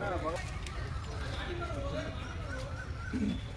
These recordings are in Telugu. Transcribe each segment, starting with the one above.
Thank you.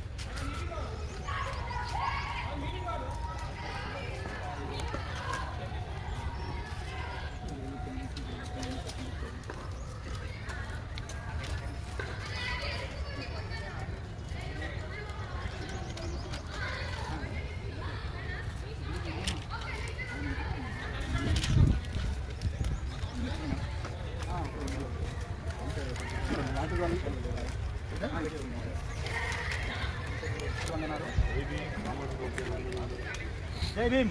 జై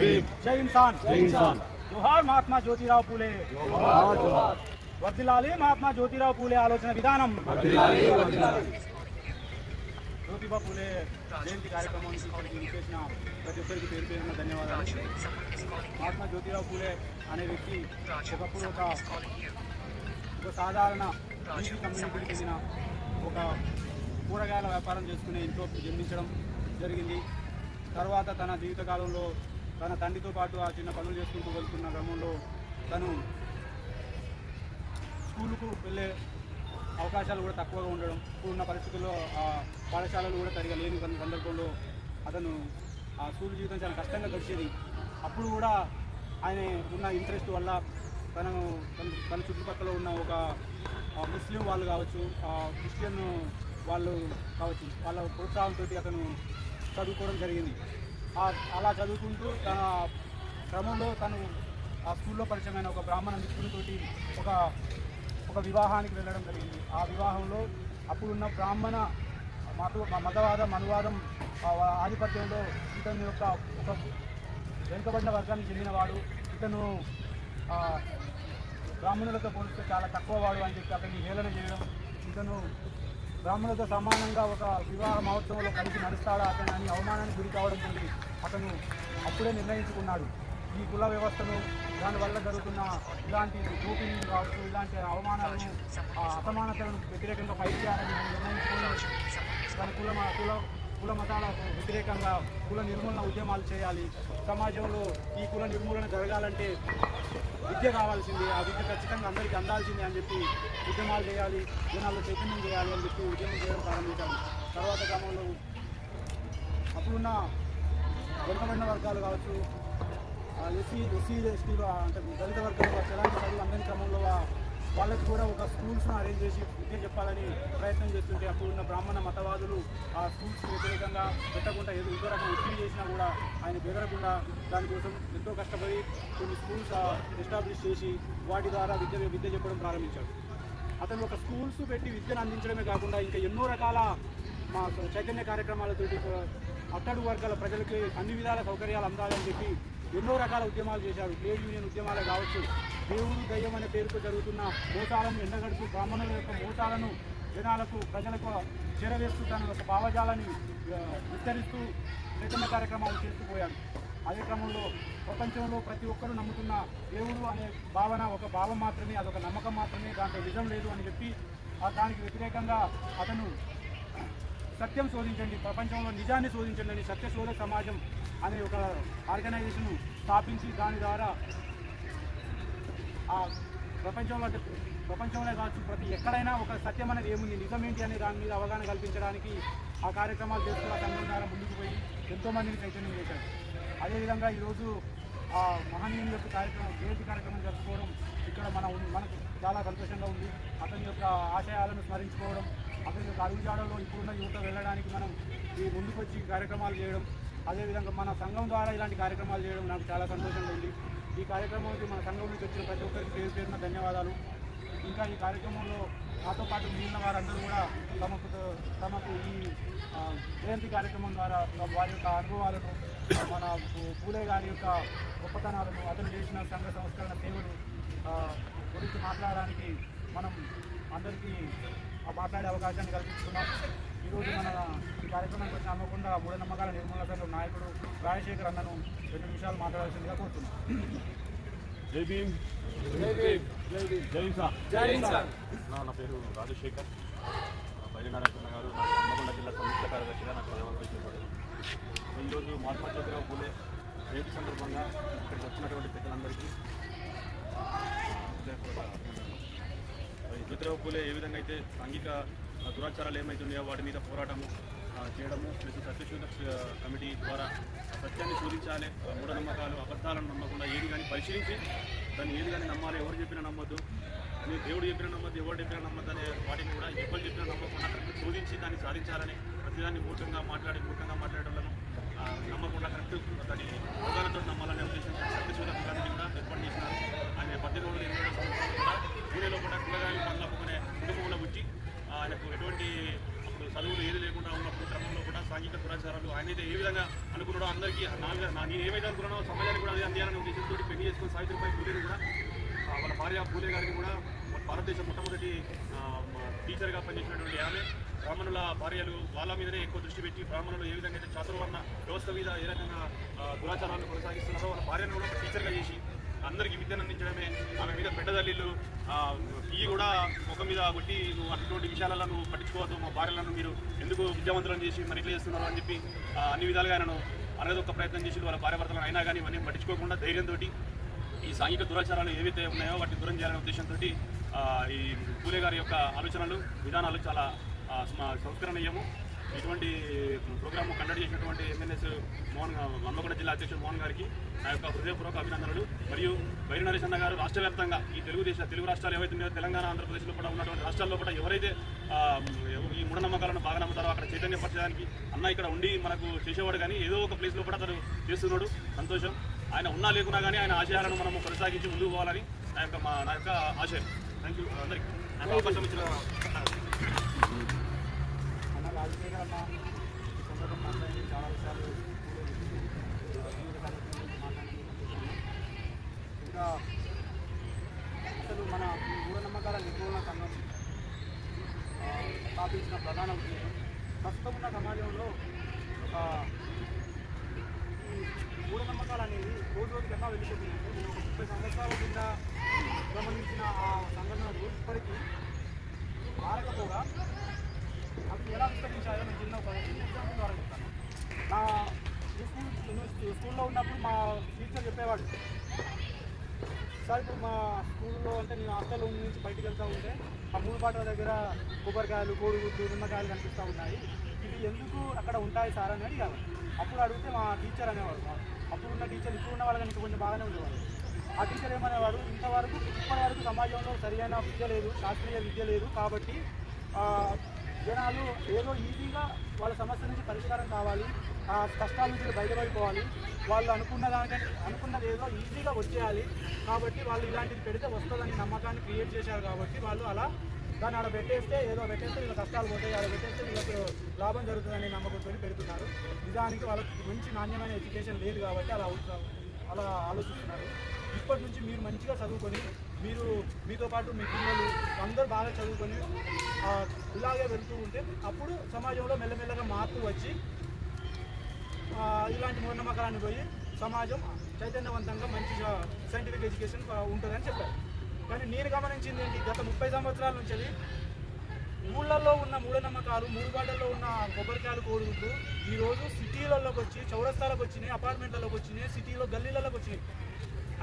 భీమ్. జై ఇన్సాన్ జై ఇన్సాన్ జోహార్ మహాత్మా జ్యోతిరావు పూలే. జోహార్ వర్దిలాలి మహాత్మా జ్యోతిరావు పూలే ఆలోచన విధానం. వర్దిలాలి వర్దిలాలి. జ్యోతిబా పూలే జయంతి కార్యక్రమాన్ని చేసిన ప్రతి ఒక్కరికి పేరు పేరున ధన్యవాదాలు. మహాత్మా జ్యోతిరావు పూలే అనే వ్యక్తి ఒకప్పుడు ఒక ఒక సాధారణ బీసీ కమ్యూనిటీకి చెందిన ఒక కూరగాయల వ్యాపారం చేసుకునే ఇంట్లో జన్మించడం జరిగింది. తర్వాత తన జీవితకాలంలో తన తండ్రితో పాటు ఆ చిన్న పనులు చేసుకుంటూ వెళ్తున్న క్రమంలో తను స్కూలుకు వెళ్ళే అవకాశాలు కూడా తక్కువగా ఉండడం ఇప్పుడున్న పరిస్థితుల్లో ఆ పాఠశాలలు కూడా సరిగా లేని సందర్భంలో అతను ఆ స్కూల్ జీవితం చాలా కష్టంగా గడిచేది. అప్పుడు కూడా ఆయన ఉన్న ఇంట్రెస్ట్ వల్ల తను తన చుట్టుపక్కల ఉన్న ఒక ముస్లిం వాళ్ళు కావచ్చు ఆ, క్రిస్టియన్ వాళ్ళు కావచ్చు వాళ్ళ ప్రోత్సాహంతో అతను చదువుకోవడం జరిగింది. అలా చదువుకుంటూ తన క్రమంలో తను ఆ స్కూల్లో పరిచయమైన ఒక బ్రాహ్మణ మిత్రుడితోటి ఒక ఒక వివాహానికి వెళ్ళడం జరిగింది. ఆ వివాహంలో అప్పుడున్న బ్రాహ్మణ మత మతవాదం అనువాదం ఆధిపత్యంలో ఇతని యొక్క ఒక వెనుకబడిన వర్గానికి చెందినవాడు ఇతను బ్రాహ్మణులతో పోలిస్తే చాలా తక్కువ వాడు అని చెప్పి అతన్ని హేళన చేయడం. ఇతను బ్రాహ్మణులతో సమానంగా ఒక వివాహ మహోత్సవంలో కలిసి నడుస్తాడా అతను అని అవమానానికి గురి కావడంతో అతను అప్పుడే నిర్ణయించుకున్నాడు. ఈ కుల వ్యవస్థను దానివల్ల జరుగుతున్న ఇలాంటి దోపిడీలు కావచ్చు ఇలాంటి అవమానాలను ఆ అసమానతలను వ్యతిరేకంగా పైకి చేయాలని నిర్ణయించుకున్నాడు తన కుల కుల కుల మతాలకు వ్యతిరేకంగా కుల నిర్మూలన ఉద్యమాలు చేయాలి. సమాజంలో ఈ కుల నిర్మూలన జరగాలంటే విద్య కావాల్సింది. ఆ విద్య ఖచ్చితంగా అందరికీ అందాల్సిందే అని చెప్పి ఉద్యమాలు చేయాలి జనాల్లో చైతన్యం చేయాలి అని చెప్పి ఉద్యమం చేయడం ప్రారంభించాము తర్వాత క్రమంలో అప్పుడున్న వెనుకబడిన వర్గాలు కావచ్చు ఎస్సీ ఎస్సీ ఎస్టీలో అంటే దళిత వర్గాలు ఎలాంటి చదువు అందరి క్రమంలో వాళ్ళకి కూడా ఒక స్కూల్స్ను అరేంజ్ చేసి విద్య చెప్పాలని ప్రయత్నం చేస్తుంటే అప్పుడున్న బ్రాహ్మణ మతవాదులు ఆ స్కూల్స్ వ్యతిరేకంగా పెట్టకుండా ఏదో ఇంకో రకం ఒత్తిడి చేసినా కూడా ఆయన బెదరకుండా దానికోసం ఎంతో కష్టపడి కొన్ని స్కూల్స్ ఎస్టాబ్లిష్ చేసి వాటి ద్వారా విద్య విద్య చెప్పడం ప్రారంభించాడు. అతను ఒక స్కూల్స్ పెట్టి విద్యను అందించడమే కాకుండా ఇంకా ఎన్నో రకాల మా చైతన్య కార్యక్రమాలతో అట్టడు వర్గాల ప్రజలకి అన్ని విధాల సౌకర్యాలు అందాలని చెప్పి ఎన్నో రకాల ఉద్యమాలు చేశారు. ట్రేడ్ యూనియన్ ఉద్యమాలే కావచ్చు దేవుడు దయ్యం అనే పేరుతో జరుగుతున్న మోసాలను ఎండగడుతూ బ్రాహ్మణుల యొక్క మోసాలను జనాలకు ప్రజలకు చేరవేస్తూ తన యొక్క భావజాలని విస్తరిస్తూ చైతన్య కార్యక్రమాలు చేస్తూ పోయాడు. అదే క్రమంలో ప్రపంచంలో ప్రతి ఒక్కరూ నమ్ముతున్న దేవుడు అనే భావన ఒక భావం మాత్రమే అదొక నమ్మకం మాత్రమే దాంట్లో నిజం లేదు అని చెప్పి దానికి వ్యతిరేకంగా అతను సత్యం శోధించండి ప్రపంచంలో నిజాన్ని శోధించండి అని సత్యశోధ సమాజం అనే ఒక ఆర్గనైజేషన్ స్థాపించి దాని ద్వారా ప్రపంచంలో ప్రపంచంలో కావచ్చు ప్రతి ఎక్కడైనా ఒక సత్యం అనేది ఏముంది నిజం ఏంటి అనే దాని మీద అవగాహన కల్పించడానికి ఆ కార్యక్రమాలు చేస్తున్న సంఘం ద్వారా ముందుకు పోయి ఎంతోమందిని చైతన్యం చేశారు. అదేవిధంగా ఈరోజు ఆ మహనీయుని యొక్క కార్యక్రమం జయంతి కార్యక్రమం జరుపుకోవడం ఇక్కడ మన మనకు చాలా సంతోషంగా ఉంది. అతని యొక్క ఆశయాలను స్మరించుకోవడం అతని యొక్క అడుగుజాడలో ఇప్పుడున్న యువత వెళ్ళడానికి మనం ఈ ముందుకొచ్చి కార్యక్రమాలు చేయడం అదేవిధంగా మన సంఘం ద్వారా ఇలాంటి కార్యక్రమాలు చేయడం నాకు చాలా సంతోషంగా ఉంది. ఈ కార్యక్రమానికి మన సంఘం నుంచి వచ్చిన ప్రతి ఒక్కరికి పేరు పేరున ధన్యవాదాలు. ఇంకా ఈ కార్యక్రమంలో నాతో పాటు మిగిలిన వారందరూ కూడా తమకు తమకు ఈ జయంతి కార్యక్రమం ద్వారా వారి యొక్క అనుభవాలను మన పూలే గారి యొక్క గొప్పతనాలను అతను చేసిన సంఘ సంస్కరణ సేవలు గురించి మాట్లాడడానికి మనం అందరికీ మాట్లాడే అవకాశాన్ని కల్పిస్తున్నాం. ఈరోజు మన ఈ కార్యక్రమానికి వచ్చిన అమ్మకుండా మూఢనమ్మకాల నిర్మూలన సంఘం నాయకుడు రాజశేఖర్ అన్నను రెండు నిమిషాలు మాట్లాడాల్సిందిగా కోరుతున్నాం జై భీమ్ జై భీమ్ జై భీమ్ జై సార్ నా నా పేరు రాజశేఖర్ బయలునారాయణ గారు నా హన్మకొండ జిల్లా సంయుక్త కార్యదర్శిగా నాకు పదవి చేశారు ఈరోజు మహాత్మా జ్యోతిరావు పూలే రేపు సందర్భంగా ఇక్కడికి వచ్చినటువంటి పెద్దలందరికీ జ్యోతిరావు పూలే ఏ విధంగా అయితే సాంఘిక దురాచారాలు ఏమైతున్నాయో వాటి మీద పోరాటము చేయడము ప్లస్ సత్యశోధ కమిటీ ద్వారా సత్యాన్ని శోధించాలి మూఢనమ్మకాలు అబద్ధాలను నమ్మకుండా ఏది కానీ పరిశీలించి దాన్ని ఏది కానీ నమ్మాలి ఎవరు చెప్పినా నమ్మద్దు. మీ దేవుడు చెప్పిన నమ్మద్దు ఎవరు చెప్పిన నమ్మద్దు అనే వాటిని కూడా ఎవరు చెప్పిన నమ్మకుండా కరెక్ట్ శోధించి దాన్ని సాధించాలని ప్రతిదాన్ని మూర్ఖంగా మాట్లాడి మూర్ఖంగా మాట్లాడటం నమ్మకుండా కరెక్ట్ దాని అవగాహనతో నమ్మాలనే ఉద్దేశం సత్యశోధ కమిటీ కూడా ఏర్పాటు చేసినారు. ఆయన పద్దెనిమిది వందల కూడా పూణేలో కూడా కూరగాయలు పండ్లు ఆయనకు ఎటువంటి అప్పుడు చదువులు ఏది లేకుండా ఉన్నప్పుడు క్రమంలో కూడా సాంఘిక దురాచారాలు ఆయనైతే ఏ విధంగా అనుకున్నాడో అందరికీ నా నేను ఏమైతే అనుకున్నానో సమాజానికి కూడా అదే అందియాలనే ఉద్దేశంతో పెళ్ళి చేసుకుని సావిత్రిపై పూలేని కూడా వాళ్ళ భార్య పూలే గారికి కూడా మన భారతదేశం మొట్టమొదటి టీచర్గా పనిచేసినటువంటి ఆమె బ్రాహ్మణుల భార్యలు వాళ్ళ మీదనే ఎక్కువ దృష్టి పెట్టి బ్రాహ్మణులు ఏ విధంగా అయితే చాతుర్వర్ణ వ్యవస్థ మీద ఏ రకంగా దురాచారాలను కొనసాగిస్తున్నారో వాళ్ళ భార్యను కూడా టీచర్గా చేసి అందరికీ విద్యను అందించడమే. ఆమె మీద పెద్దదల్లీలు ఈ కూడా ముఖం మీద కొట్టి నువ్వు అటువంటి విషయాలలో నువ్వు పట్టించుకోవద్దు మా భార్యలను మీరు ఎందుకు విద్యావంతులను చేసి మరి ఇట్లా చేస్తున్నారు అని చెప్పి అన్ని విధాలుగా ఆయనను అనేది ఒక ప్రయత్నం చేసి వాళ్ళ భార్యాభర్తలను అయినా కానీ ఇవన్నీ పట్టించుకోకుండా ధైర్యంతో ఈ సాంఘిక దురాచారాలు ఏవైతే ఉన్నాయో వాటిని దూరం చేయాలనే ఉద్దేశంతో ఈ పూలే గారి యొక్క ఆలోచనలు విధానాలు చాలా సంస్కరణీయము. ఇటువంటి ప్రోగ్రామ్ కండక్ట్ చేసినటువంటి ఎంఎన్ఎస్ మోహన్ హన్మకొండ జిల్లా అధ్యక్షుడు మోహన్ గారికి నా యొక్క హృదయపూర్వక అభినందనలు. మరియు బైరి నరేష్ అన్న గారు రాష్ట్ర వ్యాప్తంగా ఈ తెలుగుదేశ తెలుగు రాష్ట్రాలు ఏవైతే ఉన్నాయో తెలంగాణ ఆంధ్రప్రదేశ్లో కూడా ఉన్నటువంటి రాష్ట్రాల్లో కూడా ఎవరైతే ఈ మూఢనమ్మకాలను బాగా నమ్ముతారో అక్కడ చైతన్యపరచడానికి అన్న ఇక్కడ ఉండి మనకు చేసేవాడు కానీ ఏదో ఒక ప్లేస్లో కూడా అతను చేస్తున్నాడు. సంతోషం. ఆయన ఉన్నా లేకున్నా కానీ ఆయన ఆశయాలను మనం కొనసాగించి ముందుకు పోవాలని నా యొక్క మా నా యొక్క ఆశయం. థ్యాంక్ యూ అందరికీ. అవకాశం ఇచ్చిన అన్న సందర్భం మాట్లాడి చాలా విషయాలు ఇంకా అసలు మన ఈ మూఢనమ్మకాల నిర్మూలన సంఘం స్థాపించిన ప్రధాన ఉద్దేశం ప్రస్తుతం ఉన్న సమాజంలో ఒక మూఢనమ్మకాలు అనేవి రోజు రోజు ఎట్లా వెళ్ళిపోతుంది నేను ఒక ముప్పై సంవత్సరాల కింద సంబంధించిన ఆ సంఘటనలు ఇప్పటికీ మారకపోగా ఎలా విస్తరించాయో నేను చిన్న ఒక ఎగ్జాంపుల్ ద్వారా చెప్తాను. నా స్కూల్ స్కూల్లో ఉన్నప్పుడు మా టీచర్ చెప్పేవాడు సార్ ఇప్పుడు మా స్కూల్లో అంటే నేను హాస్టల్లో నుంచి బయటకు వెళ్తూ ఉంటే ఆ మూడు పాటల దగ్గర కొబ్బరికాయలు కోడిగుడ్లు నిమ్మకాయలు కనిపిస్తూ ఉన్నాయి. ఇవి ఎందుకు అక్కడ ఉంటాయి సార్? అని అడిగాను అప్పుడు అడిగితే మా టీచర్ అనేవాడు అప్పుడు ఉన్న టీచర్ ఇప్పుడు ఉన్న వాళ్ళకి కొంచెం బాగానే ఉండేవాడు. ఆ టీచర్ ఏమనేవాడు ఇంతవరకు ఇప్పటి వరకు సమాజంలో సరియైన విద్య లేదు శాస్త్రీయ విద్య లేదు కాబట్టి జనాలు ఏదో ఈజీగా వాళ్ళ సమస్య నుంచి పరిష్కారం కావాలి ఆ కష్టాల నుంచి బయటపడిపోవాలి. వాళ్ళు అనుకున్న దానికంటే అనుకున్నది ఏదో ఈజీగా వచ్చేయాలి. కాబట్టి వాళ్ళు ఇలాంటిది పెడితే వస్తుందని నమ్మకాన్ని క్రియేట్ చేశారు కాబట్టి వాళ్ళు అలా దాన్ని అలా పెట్టేస్తే ఏదో పెట్టేస్తే వీళ్ళ కష్టాలు పోతాయి అలా పెట్టేస్తే వీళ్ళకి లాభం జరుగుతుందని నమ్మకంతో పెడుతున్నారు. నిజానికి వాళ్ళకి మంచి నాణ్యమైన ఎడ్యుకేషన్ లేదు కాబట్టి అలా అలా ఆలోచిస్తున్నారు. ఇప్పటి నుంచి మీరు మంచిగా చదువుకొని మీరు మీతో పాటు మీ పిల్లలు అందరూ బాగా చదువుకొని ఇలాగే వెళ్తూ ఉంటే అప్పుడు సమాజంలో మెల్లమెల్లగా మార్పు వచ్చి ఇలాంటి మూఢనమ్మకాలను పోయి సమాజం చైతన్యవంతంగా మంచి సైంటిఫిక్ ఎడ్యుకేషన్ ఉంటుందని చెప్పారు. కానీ నేను గమనించింది ఏంటి? గత ముప్పై సంవత్సరాల నుంచి ఊళ్ళల్లో ఉన్న మూఢనమ్మకాలు మూడుబాటల్లో ఉన్న కొబ్బరికాయలు కోరుకుంటూ ఈరోజు సిటీలలోకి వచ్చి చౌరస్తాలకు వచ్చినాయి అపార్ట్మెంట్లలోకి వచ్చినాయి సిటీలో గల్లీలలోకి వచ్చినాయి.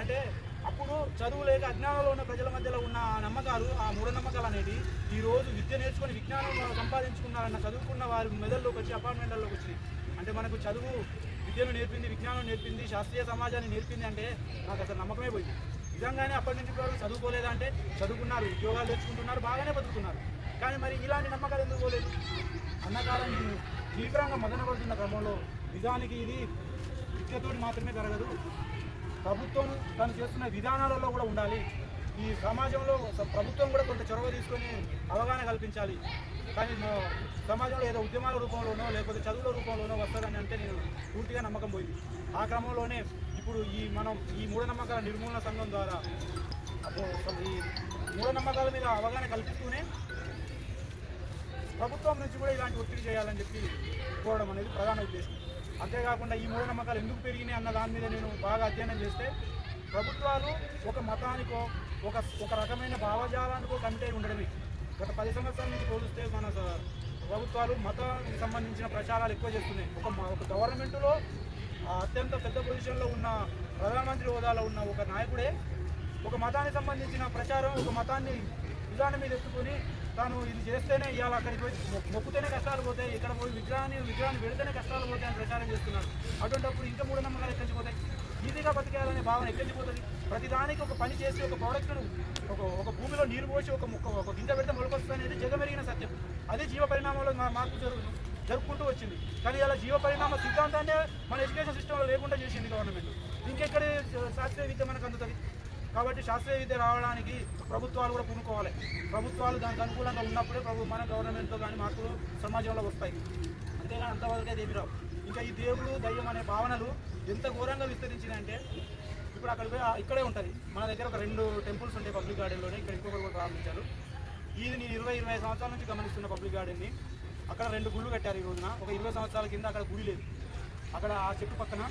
అంటే అప్పుడు చదువు లేక అజ్ఞానంలో ఉన్న ప్రజల మధ్యలో ఉన్న ఆ నమ్మకాలు ఆ మూఢనమ్మకాలు అనేది ఈ రోజు విద్య నేర్చుకొని విజ్ఞానం సంపాదించుకున్నారన్న చదువుకున్న వారి మెదల్లోకి వచ్చి అపార్ట్మెంట్లలోకి వచ్చి. అంటే మనకు చదువు విద్యను నేర్పింది విజ్ఞానం నేర్పింది శాస్త్రీయ సమాజాన్ని నేర్పింది అంటే నాకు అసలు నమ్మకమే పోయింది. నిజంగానే అప్పటి నుంచి ఇప్పుడు చదువుకోలేదా అంటే చదువుకున్నారు ఉద్యోగాలు తెచ్చుకుంటున్నారు బాగానే బతుకుతున్నారు. కానీ మరి ఇలాంటి నమ్మకాలు ఎందుకు పోలేదు? అన్నకాలం తీవ్రంగా మదనపడుతున్న క్రమంలో నిజానికి ఇది విద్యతోటి మాత్రమే జరగదు. ప్రభుత్వం తను చేస్తున్న విధానాలలో కూడా ఉండాలి. ఈ సమాజంలో ప్రభుత్వం కూడా కొంత చొరవ తీసుకొని అవగాహన కల్పించాలి. కానీ సమాజంలో ఏదో ఉద్యమాల రూపంలోనో లేకపోతే చదువుల రూపంలోనో వస్తుందని అంటే నేను పూర్తిగా నమ్మకం పోయింది. ఆ క్రమంలోనే ఇప్పుడు ఈ మనం ఈ మూఢనమ్మకాల నిర్మూలన సంఘం ద్వారా ఈ మూఢనమ్మకాల మీద అవగాహన కల్పిస్తూనే ప్రభుత్వం నుంచి కూడా ఇలాంటి ఒత్తిడి చేయాలని చెప్పి కోరడం అనేది ప్రధాన ఉద్దేశం. అంతేకాకుండా ఈ మూఢనమ్మకాలు ఎందుకు పెరిగినాయి అన్న దాని మీద నేను బాగా అధ్యయనం చేస్తే ప్రభుత్వాలు ఒక మతానికో ఒక ఒక రకమైన భావజాలానికో కమిటీ ఉండడమే. గత పది సంవత్సరాల నుంచి పోలిస్తే మన ప్రభుత్వాలు మతానికి సంబంధించిన ప్రచారాలు ఎక్కువ చేస్తున్నాయి. ఒక మ- ఒక గవర్నమెంట్లో అత్యంత పెద్ద పొజిషన్లో ఉన్న ప్రధానమంత్రి హోదాలో ఉన్న ఒక నాయకుడే ఒక మతానికి సంబంధించిన ప్రచారం ఒక మతాన్ని విధానం మీద ఎత్తుకొని తాను ఇది చేస్తేనే ఇవాళ అక్కడికి పోయి మొక్కుతేనే కష్టాలు పోతాయి ఇక్కడ పోయి విగ్రహాన్ని విగ్రహాన్ని పెడితేనే కష్టాలు పోతాయి అని ప్రచారం చేస్తున్నాడు అటువంటిప్పుడు ఇంకా మూఢనమ్మకాలు ఎక్కడికి పోతాయి? ఈజీగా బతికేయాలనే భావన ఎక్కడికి పోతుంది? ప్రతిదానికి ఒక పని చేసి ఒక ప్రోడక్ట్ను ఒక ఒక భూమిలో నీరు పోసి ఒక మొక్క ఒక గింజ పెడితే మొలకొస్తుంది అనేది జగమెరిగిన సత్యం. అదే జీవ పరిణామంలో మా- మార్పు జరుగుతుంది జరుపుకుంటూ వచ్చింది. కానీ ఇలా జీవ పరిణామ సిద్ధాంతాన్ని మన ఎడ్యుకేషన్ సిస్టంలో లేకుండా చేసింది గవర్నమెంట్ ఇంకెక్కడ శాస్త్రీయ విద్య మనకు అందుతుంది? కాబట్టి శాస్త్రీయ విద్య రావడానికి ప్రభుత్వాలు కూడా పూనుకోవాలి. ప్రభుత్వాలు దానికి అనుకూలంగా ఉన్నప్పుడే ప్రభు మన గవర్నమెంట్తో కానీ మార్పులు సమాజంలో వస్తాయి. అంతేగాని అంతవరకే దేవి రావు. ఇంకా ఈ దేవుడు దయ్యం అనే భావనలు ఎంత ఘోరంగా విస్తరించినాయంటే ఇప్పుడు అక్కడ ఇక్కడే ఉంటుంది. మన దగ్గర ఒక రెండు టెంపుల్స్ ఉంటాయి పబ్లిక్ గార్డెన్లోనే ఇక్కడ ఇంకొకరు కూడా ప్రారంభించారు. ఇది నేను ఇరవై ఇరవై సంవత్సరాల నుంచి గమనిస్తున్న పబ్లిక్ గార్డెన్ని. అక్కడ రెండు గుళ్ళు కట్టారు ఈ రోజున. ఒక ఇరవై సంవత్సరాల కింద అక్కడ గుడి లేదు. అక్కడ ఆ చెట్టు పక్కన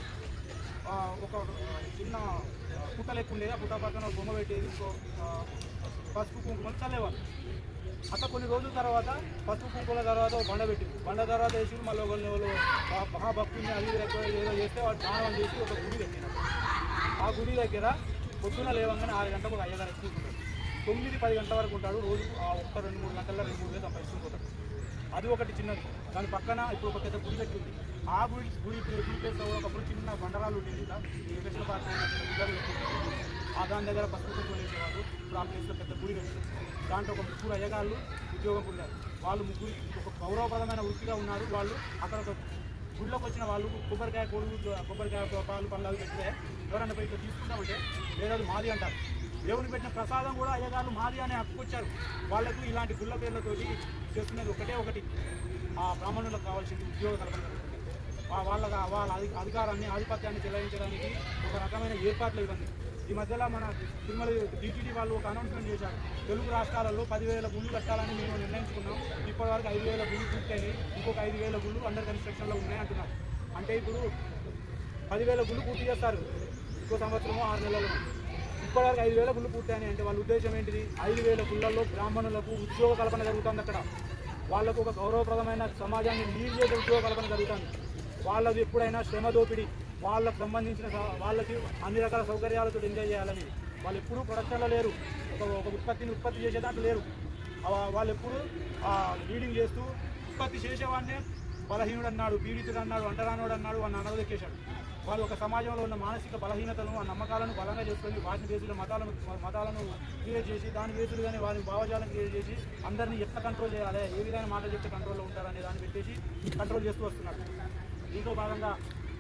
ఒక చిన్న పుట్ట లేకుండేది ఉండేది. ఆ పుట్ట పక్కన బొమ్మ పెట్టేది. పసుపు కుంకుమలు చల్లేవాళ్ళు. అట్లా కొన్ని రోజుల తర్వాత పసుపు కుంకుమల తర్వాత ఒక బండ పెట్టింది. బండ తర్వాత వేసి మళ్ళీ ఒకరిని వాళ్ళు మహా- మహాభక్తుని అది ఇది ఏదో చేస్తే వాళ్ళు దానం చేసి ఒక గుడి పెట్టినారు ఆ గుడి దగ్గర పొద్దున లేవంగానే ఆరు గంటలకు ఒక అయ్యగారు ఎక్కుంటాడు తొమ్మిది పది గంటల వరకు ఉంటాడు. రోజు ఆ ఒక్క రెండు మూడు గంటల రెండు మూడు వేలు సంపాదించుకుంటాడు అది ఒకటి చిన్నది. దాని పక్కన ఇప్పుడు ఒక పెద్ద గుడి పెట్టింది ఆ గుడి గుడి గుడి ప్లేస్లో కూడా ఒకప్పుడు చిన్న బండరాలు ఉండేది ఇలా ఈ వెంకటేశ్వర పార్క్ ఆ దాని దగ్గర పసుపు కుంకుమ వేసేవాళ్ళు. ఇప్పుడు ఆ ప్లేస్లో పెద్ద గుడి కట్టారు. దాంట్లో ఒక ముగ్గురు అయ్యగాళ్ళు ఉద్యోగం పొందారు. వాళ్ళు ముగ్గురు ఒక గౌరవప్రదమైన వృత్తిగా ఉన్నారు. వాళ్ళు అక్కడ ఒక గుడిలోకి వచ్చిన వాళ్ళు కొబ్బరికాయ కొడుగు కొబ్బరికాయ పాలు పళ్ళు పెడితే ఎవరైనా పోయి ఇక్కడ తీసుకుంటామంటే వేరే మాది అంటారు. దేవుని పెట్టిన ప్రసాదం కూడా అయ్యగారు మాది అనే హక్కుకొచ్చారు వాళ్ళకు ఇలాంటి గుళ్ళ పేర్లతోటి చేస్తున్నది ఒకటే ఒకటి. ఆ బ్రాహ్మణులకు కావాల్సింది ఉద్యోగ కల్పన. కలుగుతుంది. వాళ్ళ వాళ్ళ అధి- అధికారాన్ని ఆధిపత్యాన్ని చెలాయించడానికి ఒక రకమైన ఏర్పాట్లు ఇవన్నీ ఈ మధ్యలో మన తిరుమల టీటీడీ వాళ్ళు ఒక అనౌన్స్మెంట్ చేశారు. తెలుగు రాష్ట్రాలలో పదివేల గుళ్ళు కట్టాలని మేము నిర్ణయించుకున్నాం. ఇప్పటివరకు ఐదు వేల గుళ్ళు పూర్తయినాయి. ఇంకొక ఐదు వేల గుళ్ళు అండర్ కన్స్ట్రక్షన్లో ఉన్నాయి అంటున్నారు. అంటే ఇప్పుడు పదివేల గుళ్ళు పూర్తి చేస్తారు. ఇంకో సంవత్సరము ఆరు నెలలు. ఇప్పటివరకు ఐదు వేల గుళ్ళు పూర్తయినాయి అంటే వాళ్ళ ఉద్దేశం ఏంటిది? ఐదు వేల గుళ్ళల్లో బ్రాహ్మణులకు ఉద్యోగ కల్పన జరుగుతుంది అక్కడ. వాళ్ళకు ఒక గౌరవప్రదమైన సమాజాన్ని లీడ్ చేసే ఉద్యోగ కల్పన జరుగుతుంది. వాళ్ళది ఎప్పుడైనా శ్రమ దోపిడి వాళ్ళకు సంబంధించిన వాళ్ళకి అన్ని రకాల సౌకర్యాలతో ఎంజాయ్ చేయాలని. వాళ్ళు ఎప్పుడూ ప్రొడక్షన్లో లేరు. ఒక ఒక ఉత్పత్తిని ఉత్పత్తి చేసే లేరు. వాళ్ళు ఎప్పుడు లీడింగ్ చేస్తూ ఉత్పత్తి చేసేవాడినే బలహీనుడు అన్నాడు పీడితుడు అన్నాడు అంటరానుడు అన్నాడు వాడిని అనవదెక్కేశాడు వాళ్ళు ఒక సమాజంలో ఉన్న మానసిక బలహీనతలను ఆ నమ్మకాలను బలంగా చేసుకొని వాటిని బేసులు మతాలను మతాలను క్రియేట్ చేసి దాని బేసులుగానే వారి భావజాలను క్రియేట్ చేసి అందరినీ ఎట్లా కంట్రోల్ చేయాలి ఏ విధంగా మాట చెప్తే కంట్రోల్లో ఉంటారనే దాన్ని పెట్టేసి కంట్రోల్ చేస్తూ వస్తున్నాడు దీంట్లో భాగంగా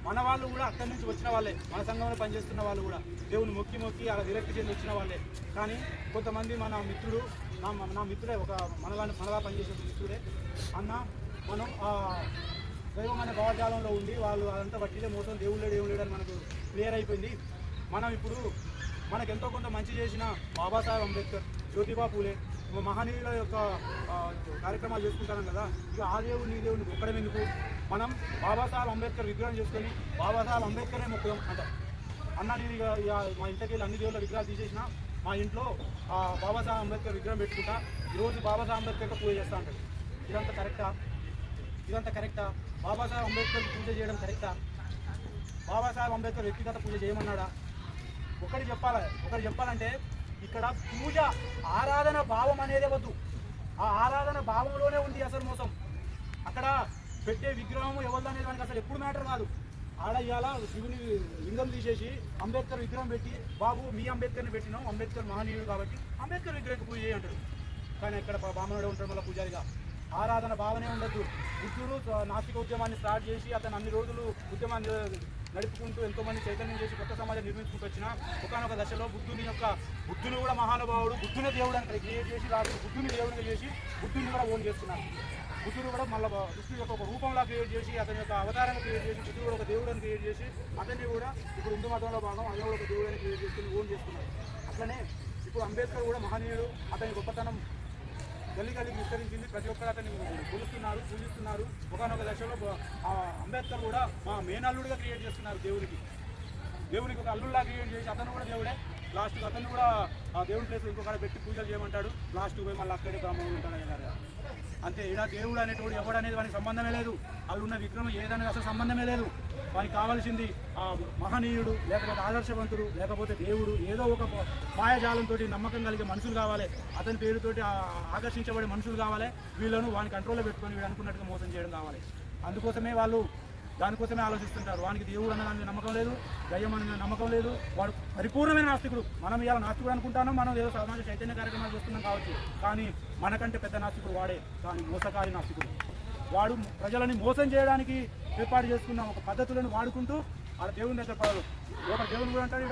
మన వాళ్ళు కూడా అక్కడి నుంచి వచ్చిన వాళ్ళే. మన సంఘంలో పనిచేస్తున్న వాళ్ళు కూడా. దేవుని మొక్కి మొక్కి అలా విరక్తి చెంది వచ్చిన వాళ్ళే. కానీ కొంతమంది మన మిత్రుడు నా నా మిత్రుడే ఒక మనలా మనలా పనిచేసే మిత్రుడే. అన్న మనం ఆ దైవం అనే భావజాలంలో ఉండి వాళ్ళు అదంతా వట్టిదే మోసం దేవుళ్ళే దేవుడు లేడని మనకు క్లియర్ అయిపోయింది. మనం ఇప్పుడు మనకు ఎంతో కొంత మంచి చేసిన బాబాసాహెబ్ అంబేద్కర్ జ్యోతిబా పూలే మహనీయుల యొక్క కార్యక్రమాలు చేసుకుంటాం కదా. ఇక ఆ దేవుడు నీ దేవుడిని ఒక్కడం ఎందుకు? మనం బాబాసాహెబ్ అంబేద్కర్ విగ్రహం చేసుకొని బాబాసాహెబ్ అంబేద్కరే మొక్కుదాం అంటాం. అన్న నేను ఇక ఇక మా ఇంటికి వెళ్ళి అన్ని దేవుళ్ళ విగ్రహాలు తీసేసిన మా ఇంట్లో బాబాసాహెబ్ అంబేద్కర్ విగ్రహం పెట్టుకుంటా ఈరోజు బాబాసాహెబ్ అంబేద్కర్ పూజ చేస్తా అంటాడు. ఇదంతా కరెక్టా? ఇదంతా కరెక్టా? బాబాసాహెబ్ అంబేద్కర్ పూజ చేయడం కరెక్టా? బాబాసాహెబ్ అంబేద్కర్ వ్యక్తిగత పూజ చేయమన్నాడా? ఒకటి చెప్పాలి? ఒకటి చెప్పాలంటే ఇక్కడ పూజ ఆరాధన భావం అనేదే వద్దు. ఆ ఆరాధన భావంలోనే ఉంది అసలు మోసం. అక్కడ పెట్టే విగ్రహం ఎవరిదనే దానికి అసలు ఎప్పుడు మ్యాటర్ కాదు. ఆడ ఇవాళ శివుని లింగం తీసేసి అంబేద్కర్ విగ్రహం పెట్టి బాబు మీ అంబేద్కర్ని పెట్టినాం అంబేద్కర్ మహనీయుడు కాబట్టి అంబేద్కర్ విగ్రహం పూజ అంటారు కానీ ఇక్కడ బామనుడు ఉంటాడు మళ్ళీ పూజారిగా. ఆరాధన భావనే ఉండదు బుద్ధుడు నాస్తిక ఉద్యమాన్ని స్టార్ట్ చేసి అతను అన్ని రోజులు ఉద్యమాన్ని నడుపుకుంటూ ఎంతోమంది చైతన్యం చేసి కొత్త సమాజం నిర్మించుకుంటూ వచ్చిన ఒకనొక దశలో బుద్ధుని యొక్క బుద్ధుని కూడా మహానుభావుడు బుద్ధుని దేవుడు అని క్రియేట్ చేసి రాదు బుద్ధుని దేవుడిగా చేసి బుద్ధుని కూడా ఓన్ చేస్తున్నారు బుద్ధుడు కూడా మళ్ళీ విష్ణు యొక్క ఒక రూపంలా క్రియేట్ చేసి అతని యొక్క అవతారాన్ని క్రియేట్ చేసి బుద్ధుడు కూడా ఒక దేవుడని క్రియేట్ చేసి అతన్ని కూడా ఇప్పుడు హిందూ మతంలో భాగం అతను కూడా ఒక దేవుడని క్రియేట్ చేసుకుని ఓన్ చేసుకున్నారు అట్లనే ఇప్పుడు అంబేద్కర్ కూడా మహనీయుడు అతని గొప్పతనం గల్లీ గల్లీ విస్తరించింది. ప్రతి ఒక్కరు అతన్ని కొలుస్తున్నారు పూజిస్తున్నారు. ఒకనొక దశలో అంబేద్కర్ కూడా మా మేనల్లుడిగా క్రియేట్ చేస్తున్నారు దేవుడికి దేవునికి ఒక అల్లుల్లా క్రియేట్ చేసి అతను కూడా దేవుడే. లాస్ట్ అతను కూడా ఆ దేవుడి ప్లేస్ ఇంకొకటి పెట్టి పూజలు చేయమంటాడు. లాస్ట్ పోయి మళ్ళీ అక్కడే బ్రాహ్మణులు ఉంటాడు అయ్యారు అంతే ఈడ దేవుడు అనేటోడు ఎవడు అనేది వానికి సంబంధమే లేదు. వాళ్ళు ఉన్న విక్రమం ఏదనేది అసలు సంబంధమే లేదు. వానికి కావాల్సింది ఆ మహనీయుడు లేకపోతే ఆదర్శవంతుడు లేకపోతే దేవుడు ఏదో ఒక మాయాజాలంతో నమ్మకం కలిగే మనుషులు కావాలి. అతని పేరుతోటి ఆకర్షించబడే మనుషులు కావాలి. వీళ్ళను వాని కంట్రోల్లో పెట్టుకొని వీడు అనుకున్నట్టుగా మోసం చేయడం కావాలి. అందుకోసమే వాళ్ళు దానికోసమే ఆలోచిస్తుంటారు. వానికి దేవుడు అన్న దాని నమ్మకం లేదు దయ్యం అన్న నమ్మకం లేదు. వాడు పరిపూర్ణమైన నాస్తికుడు. మనం ఇలా నాస్తికుడు అనుకుంటాను మనం ఏదో సమాజ చైతన్య కార్యక్రమాలు చేస్తున్నాం కావచ్చు కానీ మనకంటే పెద్ద నాస్తికుడు వాడే కానీ మోసకారి నాస్తికుడు. వాడు ప్రజలని మోసం చేయడానికి ఏర్పాటు చేసుకున్న ఒక పద్ధతులను వాడుకుంటూ వాళ్ళ దేవుని దగ్గర పడదు ఒక దేవుని కూడా అంటాడు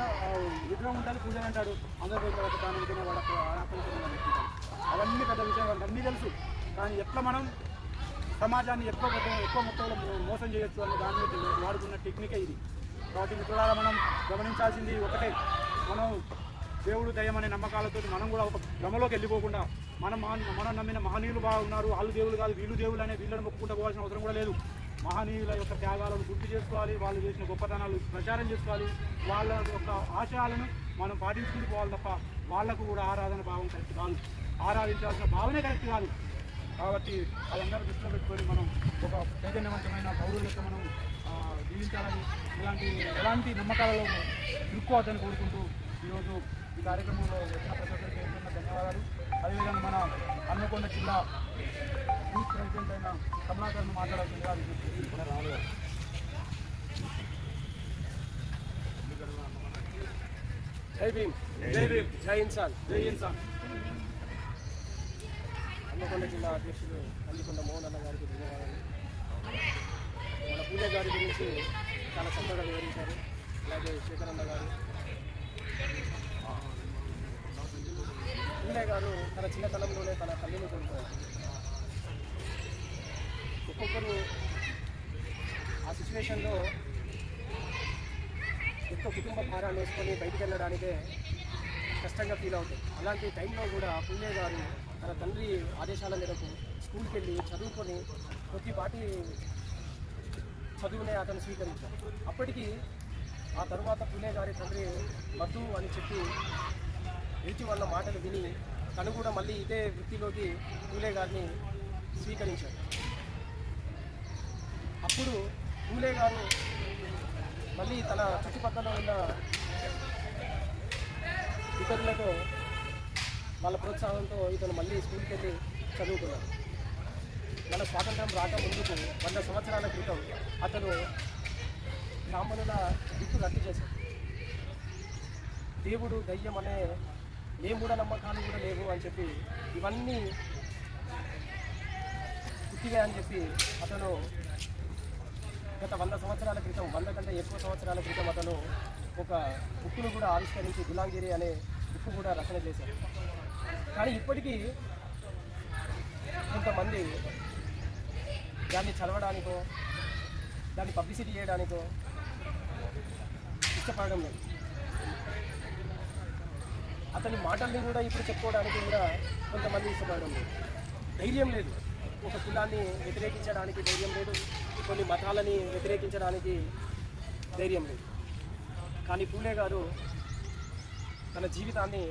విగ్రహం ఉంటాడు పూజలు అంటాడు. అందరూ వాడు అవన్నీ పెద్ద విషయాలు అన్నీ తెలుసు. కానీ ఎట్లా మనం సమాజాన్ని ఎక్కువ మొత్తం ఎక్కువ మొత్తంలో మోసం చేయొచ్చు అనే దాని మీద వాడుకున్న టెక్నికే ఇది. కాబట్టి మిత్రులారా మనం గమనించాల్సింది ఒకటే. మనం దేవుడు దయ్యం నమ్మకాలతో మనం కూడా ఒక భ్రమలోకి వెళ్ళిపోకుండా మనం మనం నమ్మిన మహనీయులు బాగా ఉన్నారు వాళ్ళు దేవులు కాదు వీళ్ళు దేవులు అనే వీళ్ళని మొక్కుకుంటూ పోవాల్సిన అవసరం కూడా లేదు. మహనీయుల యొక్క త్యాగాలను గుర్తు చేసుకోవాలి వాళ్ళు చేసిన గొప్పతనాలు ప్రచారం చేసుకోవాలి. వాళ్ళ యొక్క ఆశయాలను మనం పాటించుకుంటూ పోవాలి తప్ప వాళ్ళకు కూడా ఆరాధన భావం కరెక్ట్ కాదు. ఆరాధించాల్సిన భావనే కరెక్ట్ కాదు. కాబట్టి వాళ్ళందరూ దృష్టిలో పెట్టుకొని మనం ఒక చైతన్యవంతమైన పౌరులతో మనం జీవించాలని ఇలాంటి ఎలాంటి నమ్మకాలలో ఇరుక్కోవద్దని కోరుకుంటూ ఈరోజు ఈ కార్యక్రమంలో వచ్చిన ప్రతి ఒక్కరికి ధన్యవాదాలు. అదేవిధంగా మన హన్మకొండ జిల్లా యూత్ ప్రెసిడెంట్ అయిన కమలాకర్ను మాట్లాడాల్సిందిగా. జై భీమ్. జై భీమ్. జై ఇన్సాన్ జై ఇన్సాన్ హన్మకొండ జిల్లా అధ్యక్షుడు అల్లికొండ మోహన్ అన్న గారికి ధన్యవాదాలు. మన పూజ గారి గురించి చాలా చక్కగా వివరించారు. అలాగే శేఖరన్న గారు. పూజ గారు తన చిన్నతనంలోనే తన తల్లిని కోల్పోయారు. ఒక్కొక్కరు ఆ సిచ్యువేషన్లో ఎంతో కుటుంబ భారాన్ని వేసుకొని బయటికి వెళ్ళడానికే కష్టంగా ఫీల్ అవుతుంది అలాంటి టైంలో కూడా పుణ్య గారు తన తండ్రి ఆదేశాల మేరకు స్కూల్కి వెళ్ళి చదువుకొని కొద్దిపాటి చదువునే అతను స్వీకరించాడు. అప్పటికి ఆ తరువాత పులే గారి తండ్రి వద్దు అని చెప్పి నిలిచి వాళ్ళ మాటలు విని తను కూడా మళ్ళీ ఇదే వృత్తిలోకి పూలే గారిని స్వీకరించాడు. అప్పుడు పూలే గారు మళ్ళీ తన చుట్టుపక్కల ఉన్న ఇతరులతో వాళ్ళ ప్రోత్సాహంతో ఇతను మళ్ళీ స్కూల్కి వెళ్ళి చదువుకున్నాడు. మన స్వాతంత్రం రాక ముందుకు వంద సంవత్సరాల క్రితం అతను బ్రాహ్మణుల దిక్కు రద్దు చేశాడు. దేవుడు దయ్యం అనే ఏ మూఢనమ్మకాలు కూడా లేవు అని చెప్పి ఇవన్నీ పుట్టిగా అని చెప్పి అతను గత వంద సంవత్సరాల క్రితం వంద కంటే ఎక్కువ సంవత్సరాల క్రితం అతను ఒక బుక్కును కూడా ఆవిష్కరించి గులాంగిరి అనే బుక్ కూడా రచన చేశారు కానీ ఇప్పటికీ కొంతమంది దాన్ని చదవడానికో దాన్ని పబ్లిసిటీ చేయడానికో ఇష్టపడడం లేదు. అతని మాటల్ని కూడా ఇప్పుడు చెప్పుకోవడానికి కూడా కొంతమంది ఇష్టపడడం లేదు. ధైర్యం లేదు. ఒక కులాన్ని వ్యతిరేకించడానికి ధైర్యం లేదు. కొన్ని మతాలని వ్యతిరేకించడానికి ధైర్యం లేదు. కానీ పూలే గారు తన జీవితాన్ని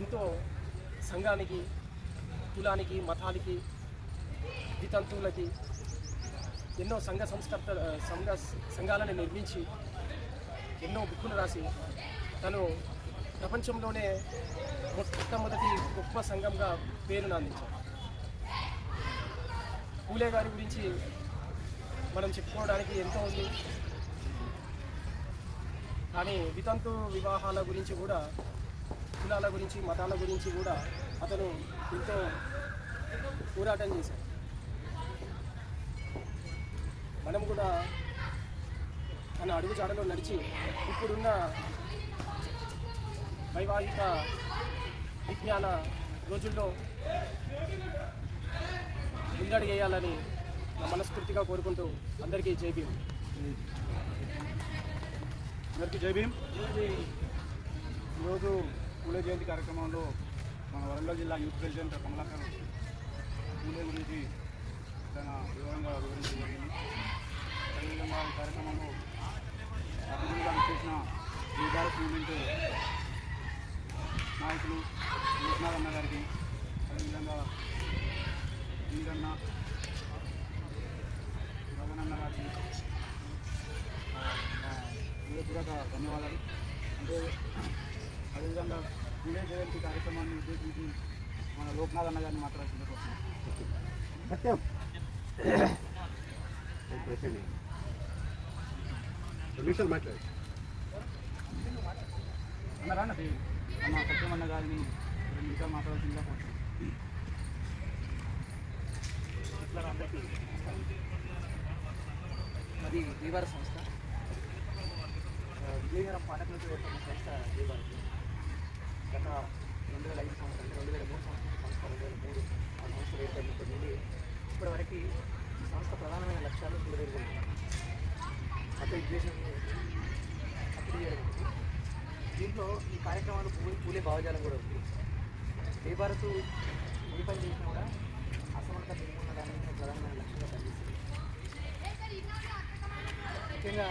ఎంతో సంఘానికి కులానికి మతానికి వితంతువులకి ఎన్నో సంఘ సంస్కర్త సంఘ సంఘాలను నిర్మించి ఎన్నో బుక్కులు రాసి తను ప్రపంచంలోనే మొట్టమొదటి గొప్ప సంఘంగా పేరును అందించారు పూలే గారి గురించి మనం చెప్పుకోవడానికి ఎంతో ఉంది. కానీ వితంతు వివాహాల గురించి కూడా కులాల గురించి మతాల గురించి కూడా అతను ఎంతో పోరాటం చేశాడు. మనం కూడా తన అడుగు జాడలో నడిచి ఇప్పుడున్న వైవాహిక విజ్ఞాన రోజుల్లో ముందడుగేయాలని మనస్ఫూర్తిగా కోరుకుంటూ అందరికీ జై భీమ్. అందరికీ జై భీమ్. ఈరోజు పూలే జయంతి కార్యక్రమంలో మన వరంగల్ జిల్లా యూత్ ప్రెసిడెంట్ కమలాకర్ పూలే గురించి తన వివరంగా వివరించబడింది. అదేవిధంగా ఈ కార్యక్రమంలో అభివృద్ధిగా చేసిన ఈ భారత్ మూవ్మెంట్ నాయకులు లోక్నాథ్ అన్న గారికి అదేవిధంగా మీరన్న రఘునన్న గారికి హృదయపూర్వక ధన్యవాదాలు. అంటే అదేవిధంగా విజయ జయంతి కార్యక్రమాన్ని ఉద్దేశించి మన లోక్నాథ్ అన్న గారిని మాట్లాడుతుంటే సత్యం. నిమిషాలు మాట్లాడు. అన్నారా అన్న సత్యం అన్న గారిని నిమిషాలు మాట్లాడుతుందా మాది దీవార సంస్థ. విజయనగరం పాఠకులతో సంస్థ దీవార గత రెండు వేల ఐదు సంవత్సరాలు రెండు వేల మూడు సంవత్సరం సంస్థ రెండు వేల మూడు ఆ సంస్థ ఏర్పడినప్పటి నుండి ఇప్పటివరకు ఈ సంస్థ ప్రధానమైన లక్ష్యాలు నెరవేరుకుంటున్నాం అక్కడ అప్లై చేయడం దీంట్లో ఈ కార్యక్రమాలు పూలే పూలే భావజాలం కూడా ఉంది. ఏ భారత్ ఏ పని చేసినా కూడా అసమర్థత నిర్మూలన దాని ప్రధానమైన లక్ష్యంగా పనిచేస్తుంది. ముఖ్యంగా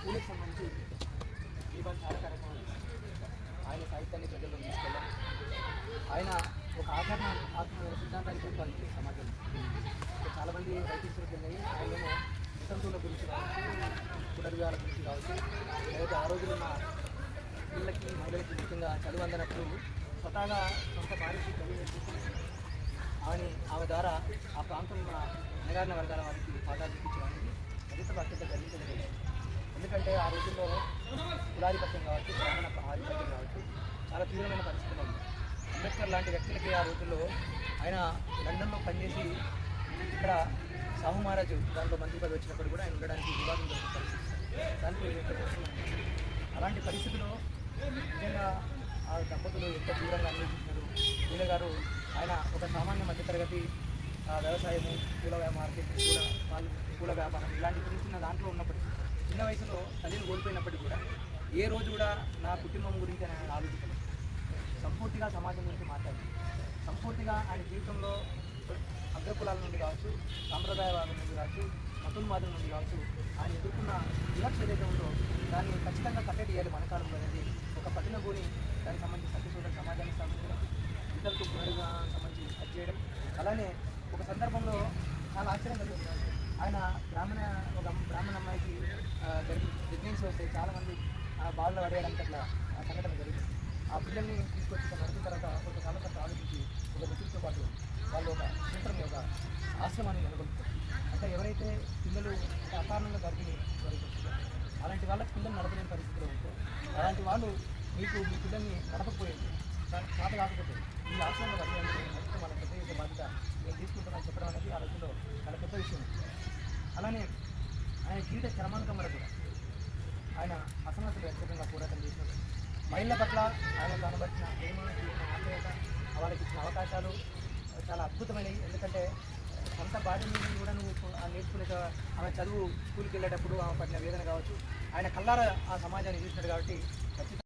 పూలకు సంబంధించి ఈ భారత ఆయన ప్రజల్లో తీసుకెళ్ళాం ఆయన ఒక ఆచరణ ఆత్మ సిద్ధాంతాన్ని ప్రతిపాదించారు సమాజం చాలామంది రైతులకు వెళ్ళి ఆయనేమో వితంతువుల గురించి కావచ్చు పునర్వ్యాల గురించి కావచ్చు లేదా ఆ రోజులు ఉన్న పిల్లలకి మహిళలకి ముఖ్యంగా చదువు అందనప్పుడు స్వతహాగా సొంత భార్యకి చదువు నేర్పించి ఆమె ఆమె ద్వారా ఆ ప్రాంతంలో అనగారిన వర్గాల వారికి పాఠాలు చూపించడానికి దళితులు అత్యంత గర్వించలేదు ఎందుకంటే ఆ రోజుల్లో కులాధిపత్యం కావచ్చు బ్రాహ్మణ ఆధిపత్యం కావచ్చు చాలా తీవ్రమైన పరిస్థితులు ఉంది. అంబేద్కర్ లాంటి వ్యక్తులకి ఆ రోజుల్లో ఆయన లండన్లో పనిచేసి ఇక్కడ సాహు మహారాజు దాంట్లో మంత్రి పదవి వచ్చినప్పుడు కూడా ఆయన ఉండడానికి వివాదం జరుగుతుంది పరిస్థితి దానికి అలాంటి పరిస్థితుల్లో నిజంగా ఆ దంపతులు ఎంత తీవ్రంగా అన్వేషించారు వీళ్ళ గారు ఆయన ఒక సామాన్య మధ్యతరగతి ఆ, వ్యవసాయము పూల మార్కెట్ పూల పూల వ్యాపారం ఇలాంటి చిన్న చిన్న దాంట్లో ఉన్నప్పటికీ చిన్న వయసులో తల్లిని కోల్పోయినప్పటికీ కూడా ఏ రోజు కూడా నా కుటుంబం గురించి ఆయన ఆలోచించాను సంపూర్తిగా సమాజం గురించి మాట్లాడింది సంపూర్తిగా ఆయన జీవితంలో అగ్రకులాల నుండి కావచ్చు సాంప్రదాయవాదం నుండి కావచ్చు మతోన్మాదం నుండి కావచ్చు ఆయన ఎదుర్కొన్న వివక్ష ఏదైతే ఉందో దాన్ని ఖచ్చితంగా కట్టడియాలి మన కాలంలో అనేది ఒక పట్టిన భూమి దానికి సంబంధించి సత్యశోధన సమాజానికి సంబంధించిన ఇతరులకు పునరుద్ధారణకు సంబంధించి కట్ చేయడం. అలానే ఒక సందర్భంలో చాలా ఆశ్చర్యం కలుగుతుంది ఆయన బ్రాహ్మణ ఒక బ్రాహ్మణ అమ్మాయికి ప్రెగ్నెన్సీ వస్తే చాలామంది బాధలు పడేయడానికి అట్లా ఆ సంఘటన జరిగింది. ఆ పిల్లల్ని తీసుకొచ్చి నడిపిన తర్వాత కొంతకాలం తర్వాత ఆలోచించి ఒక వ్యక్తితో పాటు వాళ్ళు ఒక సెంటర్ని ఒక ఆశ్రమాన్ని నెలకొల్పుతారు అంటే ఎవరైతే పిల్లలు అకారణంగా గర్భిణి అలాంటి వాళ్ళకి పిల్లలు నడపలేని పరిస్థితిలో ఉంటే అలాంటి వాళ్ళు మీకు మీ పిల్లల్ని నడపకపోయింది చేత కాకపోతే ఈ ఆశ్రమంలో వర్గంలో వాళ్ళ పెద్ద యొక్క బాధ్యత నేను తీసుకుంటున్నాను చెప్పడం అనేది ఆ రోజుల్లో చాలా పెద్ద విషయం. అలానే ఆయన జీవిత క్రమాంకం వరకు కూడా ఆయన అసమర్థత వ్యక్తిగతంగా పోరాటం చేసినప్పుడు మహిళల పట్ల ఆయన కనబడిన ప్రేమ ఆత్మీయత వాళ్ళకి ఇచ్చిన అవకాశాలు చాలా అద్భుతమైనవి. ఎందుకంటే సొంత భార్య మీద కూడా నువ్వు ఆ నేర్చుకునే ఆమె చదువు స్కూల్కి వెళ్ళేటప్పుడు ఆమె పడిన వేదన కావచ్చు. ఆయన కల్లార ఆ సమాజాన్ని చూసినాడు కాబట్టి ఖచ్చితంగా